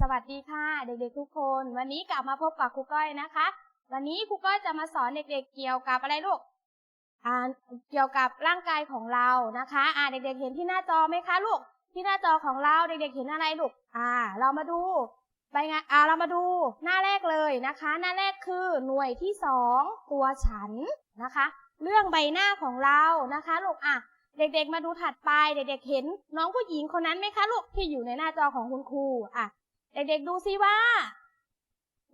สวัสดีค่ะ เด็กๆทุกคน วันนี้กลับมาพบกับครูก้อยนะคะ วันนี้ครูก้อยจะมาสอนเด็กๆเกี่ยวกับอะไรลูกอ่าเกี่ยวกับร่างกายของเรานะคะอ่าเด็กๆเห็นที่หน้าจอไหมคะลูกที่หน้าจอของเราเด็กๆเห็นอะไรลูกอ่า เรามาดูใบงานอ่าเรามาดูหน้าแรกเลยนะคะ หน้าแรกคือหน่วยที่สองตัวฉันนะคะ เรื่องใบหน้าของเรานะคะลูกอะเด็กๆ มาดูถัดไป เด็กๆ เห็นน้องผู้หญิงคนนั้นไหมคะลูกที่อยู่ในหน้าจอของคุณครูอะ เด็กๆดูซิว่า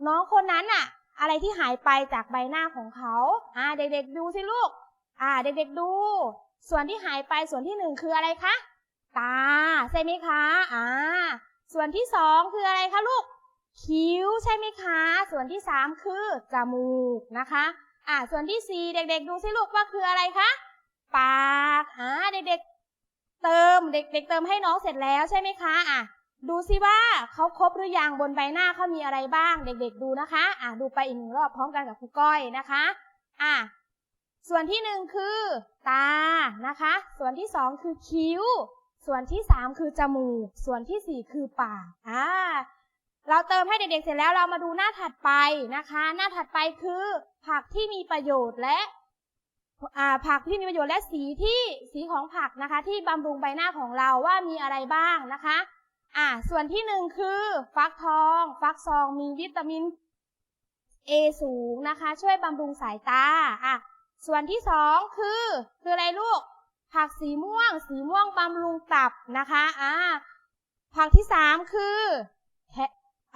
น้องคนนั้นอะอะไรที่หายไปจากใบหน้าของเขาอ่าเด็กๆดูสิลูก อ่า เด็กๆดู ส่วนที่หายไปส่วนที่หนึ่งคืออะไรคะ ตาใช่ไหมคะ อ่า ส่วนที่สองคืออะไรคะลูก คิ้วใช่ไหมคะ ส่วนที่สามคือจมูกนะคะ อ่า ส่วนที่สี่เด็ก ๆ ดูสิลูกว่าคืออะไรคะ ปาก อ่า เด็กๆ เติม เด็ก ๆ เติมให้น้องเสร็จแล้วใช่ไหมคะ อะ ดูสิว่าเขาครบหรือยังบนใบหน้าเขามีอะไรบ้าง เด็กๆดูนะคะ อะดูไปอีกหนึ่งรอบพร้อมกันกับครูก้อยนะคะ อะส่วนที่หนึ่งคือตานะคะ ส่วนที่สองคือคิ้ว ส่วนที่สามคือจมูก ส่วนที่สี่คือปากอ่าเราเติมให้เด็กๆเสร็จแล้วเรามาดูหน้าถัดไปนะคะ หน้าถัดไปคือผักที่มีประโยชน์และอ่าผักที่มีประโยชน์และสีที่สีของผักนะคะ ที่บำรุงใบหน้าของเราว่ามีอะไรบ้างนะคะ อ่าส่วนที่หนึ่งคือฟักทอง ฟักทองมีวิตามิน A สูงนะคะ ช่วยบำรุงสายตาอะส่วนที่สองคือ คืออะไรลูก ผักสีม่วง สีม่วงบำรุงตับนะคะอ่าผักที่สามคือ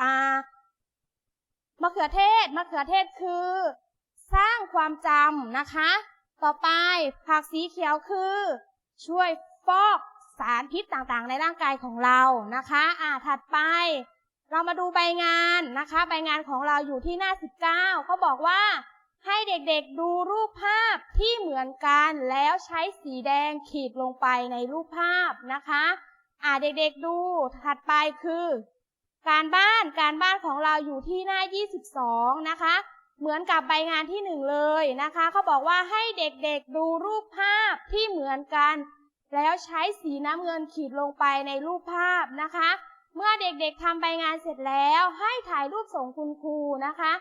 อ่ามะเขือเทศมะเขือเทศคือ สร้างความจำนะคะ ต่อไปผักสีเขียวคือ ช่วยฟอก สารพิษต่างๆ ในร่างกายของเรานะคะอ่าถัดไปเรามาดูใบงานนะคะ ใบงานของเราอยู่ที่หน้า 19 เขาบอกว่าให้เด็กๆดูรูปภาพที่เหมือนกันแล้วใช้สีแดงขีดลงไปในรูปภาพนะคะอ่าเด็กๆดูถัดไปคือ การบ้านการบ้านของเราอยู่ที่หน้า 22 นะคะ เหมือนกับใบงานที่หนึ่งเลยนะคะเขาบอกว่าให้เด็กๆดูรูปภาพที่เหมือนกัน แล้วใช้สีน้ำเงินขีดลงไปในรูปภาพนะคะ เมื่อเด็กๆทำใบงานเสร็จแล้วให้ถ่ายรูปส่งคุณครูนะคะ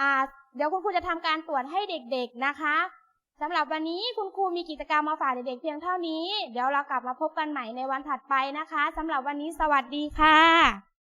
อ่าเดี๋ยวคุณครูจะทำการตรวจให้เด็กๆนะคะสำหรับวันนี้คุณครูมีกิจกรรมมาฝากเด็กๆเพียงเท่านี้ เดี๋ยวเรากลับมาพบกันใหม่ในวันถัดไปนะคะสำหรับวันนี้สวัสดีค่ะ